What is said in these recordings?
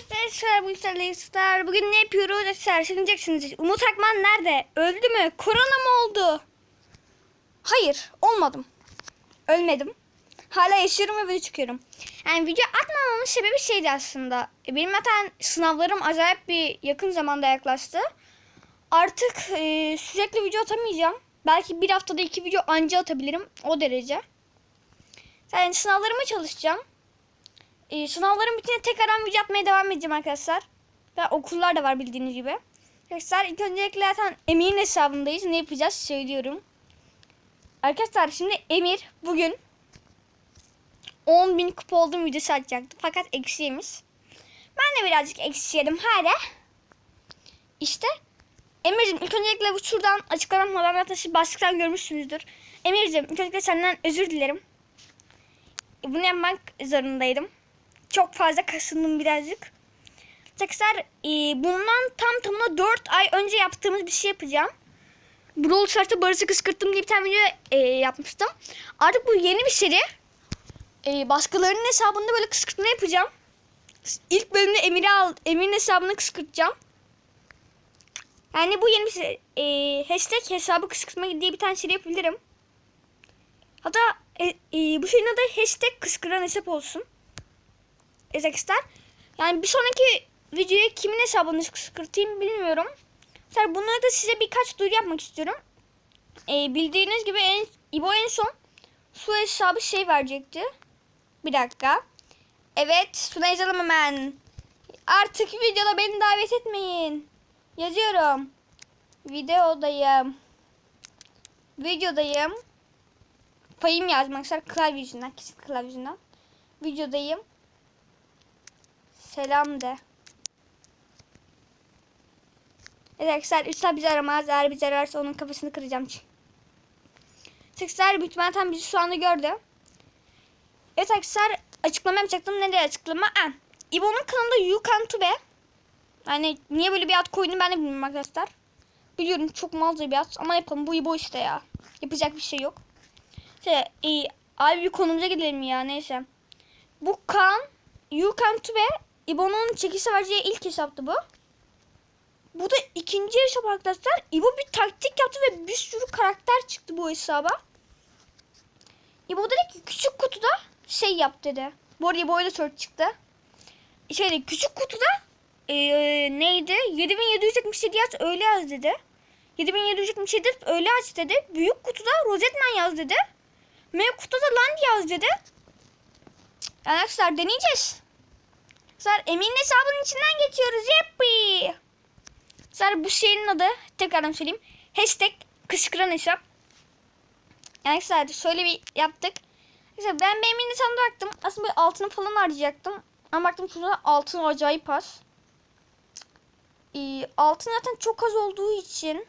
arkadaşlar bu arkadaşlar bugün ne yapıyoruz? Söyleyeceksiniz Umut Akman nerede? Öldü mü? Korona mı oldu? Hayır olmadım. Ölmedim. Hala yaşıyorum ve video çıkıyorum. Yani video atmamamın sebebi şeydi aslında. E, benim zaten sınavlarım acayip bir yakın zamanda yaklaştı. Artık e, sürekli video atamayacağım. Belki bir haftada iki video anca atabilirim. O derece. Yani sınavlarıma çalışacağım ee, sınavlarım bitince tekrardan video atmaya devam edeceğim arkadaşlar. Ve okullar da var bildiğiniz gibi. Arkadaşlar ilk öncelikle zaten Emir'in hesabındayız. Ne yapacağız söylüyorum. Arkadaşlar şimdi Emir bugün 10.000 kupa olduğum videosu atacaktı. Fakat eksi. Ben de birazcık eksi yedim hala. İşte Emir'cim ilk öncelikle bu şuradan açıklamam olan taşı başlıktan görmüşsünüzdür. Emir'cim ilk öncelikle senden özür dilerim. Bunu yapmak zorundaydım çok fazla kasındım birazcık. Arkadaşlar e, bundan tam tamına 4 ay önce yaptığımız bir şey yapacağım. Brawl Stars'ta Barış'ı kıskırttım diye bir tane video e, yapmıştım. Artık bu yeni bir seri. E, başkalarının hesabında böyle kıskırtma yapacağım. İlk bölümde Emir'i al, Emir'in hesabını kıskırtacağım. Yani bu yeni bir seri. E, hashtag hesabı kıskırtma diye bir tane seri yapabilirim. Hatta e, e, bu şeyin adı hashtag kıskıran hesap olsun. Ezekistan. Yani bir sonraki videoya kimin hesabını kıskırtayım bilmiyorum. Mesela bunları da size birkaç duyuru yapmak istiyorum. Ee, bildiğiniz gibi en, İbo en son su hesabı şey verecekti. Bir dakika. Evet şuna yazalım hemen. Artık videoda beni davet etmeyin. Yazıyorum. Videodayım. Videodayım. Payım yazmak ister klavye yüzünden. Kesin klavye yüzünden. Videodayım. Selam de. Evet arkadaşlar Üstad bizi aramaz. Eğer bizi ararsa onun kafasını kıracağım. Sıkslar büyük ihtimalle tam bizi şu anda gördü. Evet arkadaşlar açıklama yapacaktım. Ne diye açıklama? Ha. İbo'nun kanalında You Can To Be. Yani niye böyle bir ad koyduğunu ben de bilmiyorum arkadaşlar. Biliyorum çok malca bir ad ama yapalım bu İbo işte ya. Yapacak bir şey yok. Şey, e, abi bir konumuza gidelim ya neyse. Bu kan You Can To Be İbo'nun çekişe vereceği ilk hesaptı bu. Bu da ikinci hesap arkadaşlar. İbo bir taktik yaptı ve bir sürü karakter çıktı bu hesaba. İbo dedi ki küçük kutuda şey yap dedi. Bu arada İbo'ya da sort çıktı. Şeyde küçük kutuda ee, neydi? 7777 yaz öyle yaz dedi. 7777 öyle aç dedi. Büyük kutuda Rosetman yaz dedi. Mega kutuda Land yaz dedi. Arkadaşlar deneyeceğiz. Arkadaşlar Emin'in hesabının içinden geçiyoruz. Yeppi. Arkadaşlar bu şeyin adı tekrardan söyleyeyim. Hashtag kışkıran hesap. Yani arkadaşlar şöyle bir yaptık. Arkadaşlar ben Emin'in hesabına baktım. Aslında bir altını falan harcayacaktım. Ama baktım şurada altın acayip az. Ee, altın zaten çok az olduğu için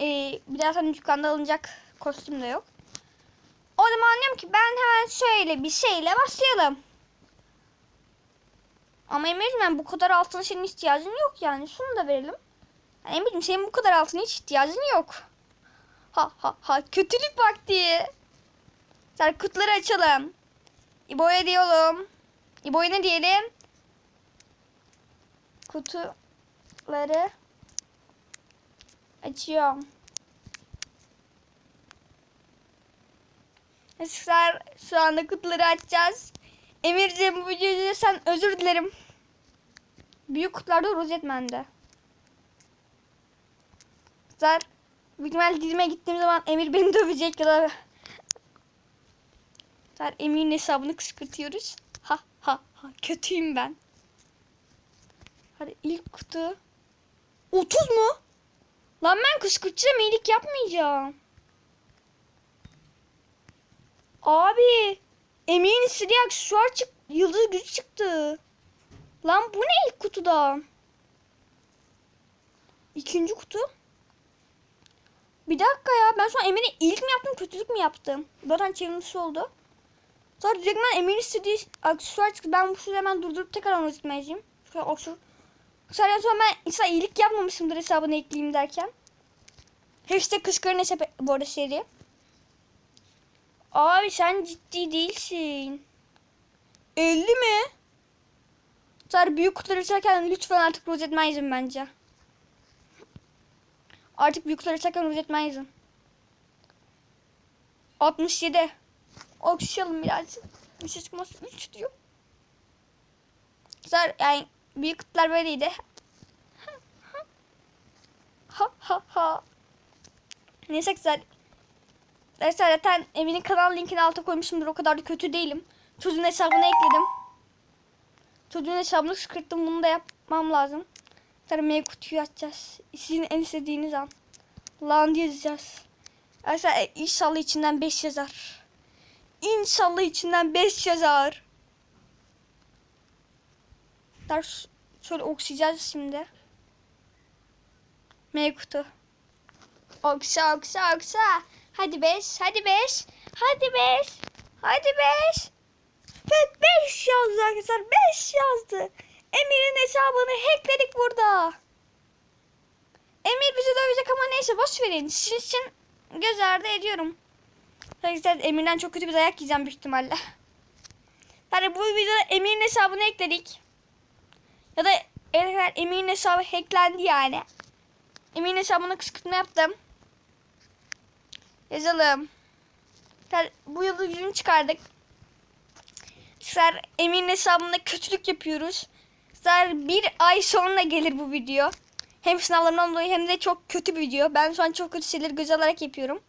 e, bir daha hani dükkanda alınacak kostüm de yok. O zaman diyorum ki ben hemen şöyle bir şeyle başlayalım. Ama Emir'cim bu kadar altına senin ihtiyacın yok yani. Şunu da verelim. Yani Emir'cim senin bu kadar altına hiç ihtiyacın yok. Ha ha ha kötülük vakti. Sen kutuları açalım. İbo'ya diyelim. İbo'ya ne diyelim? Kutuları açıyorum. Arkadaşlar şu anda kutuları açacağız. Emirciğim bu videoda sen özür dilerim. Büyük kutularda rozetmende. Arkadaşlar büyük dizime gittiğim zaman Emir beni dövecek ya da Arkadaşlar Emir'in hesabını kışkırtıyoruz. Ha ha ha kötüyüm ben. Hadi ilk kutu. 30 mu? Lan ben kışkırtacağım iyilik yapmayacağım. Abi. Emir'in istediği aksesuar çık yıldız gücü çıktı. Lan bu ne ilk kutuda? İkinci kutu. Bir dakika ya ben şu an Emir'e iyilik mi yaptım kötülük mü yaptım? Zaten çevirmesi oldu. Sonra direkt ben Emir'in istediği aksesuar çıktı. Ben bu şurada hemen durdurup tekrar onu gitmeyeceğim. Şöyle aksesuar. Sonra sonra ben insan iyilik yapmamışımdır hesabına ekleyeyim derken. Hashtag kışkırın hesap bu arada seri. Abi sen ciddi değilsin. 50 mi? Sonra büyük kutuları açarken lütfen artık rozetmen yazın bence. Artık büyük kutuları açarken rozetmen yazın. 67. Okşayalım birazcık. Bir şey çıkmaz. 3 diyor. Güzel yani büyük kutular böyleydi. Ha ha ha. Neyse güzel. Neyse zaten Emin'in kanal linkini alta koymuşumdur. O kadar da kötü değilim. Çocuğun hesabına ekledim. Çocuğun hesabını sıkırttım. Bunu da yapmam lazım. Sonra mail kutuyu açacağız. Sizin en istediğiniz an. Lan yazacağız. Arkadaşlar e, inşallah içinden 5 yazar. İnşallah içinden 5 yazar. Ders şöyle oksayacağız şimdi. M kutu. Oksa oksa oksa. Hadi 5, hadi 5, hadi 5, hadi 5. Ve 5 yazdı arkadaşlar, 5 yazdı. Emir'in hesabını hackledik burada. Emir bizi dövecek ama neyse boş verin. Sizin için göz ardı ediyorum. Arkadaşlar Emir'den çok kötü bir dayak yiyeceğim büyük ihtimalle. Yani bu videoda Emir'in hesabını ekledik. Ya da Emir'in hesabı hacklendi yani. Emir'in hesabına kışkırtma yaptım. Yazalım. Yani bu yılı yüzünü çıkardık. Sizler Emir'in hesabında kötülük yapıyoruz. Sizler bir ay sonra gelir bu video. Hem sınavlarımdan dolayı hem de çok kötü bir video. Ben şu an çok kötü şeyleri göz alarak yapıyorum.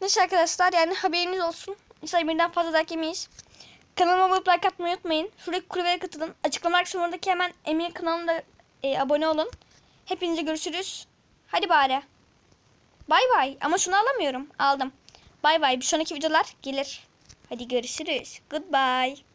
Neyse arkadaşlar yani haberiniz olsun. Mesela birden fazla dayak yemeyiz. Kanalıma abone like atmayı unutmayın. Şuradaki kulübeye katılın. Açıklama kısmındaki hemen Emin kanalına e, abone olun. Hepinize görüşürüz. Hadi bari. Bay bay. Ama şunu alamıyorum. Aldım. Bay bay. Bir sonraki videolar gelir. Hadi görüşürüz. Goodbye.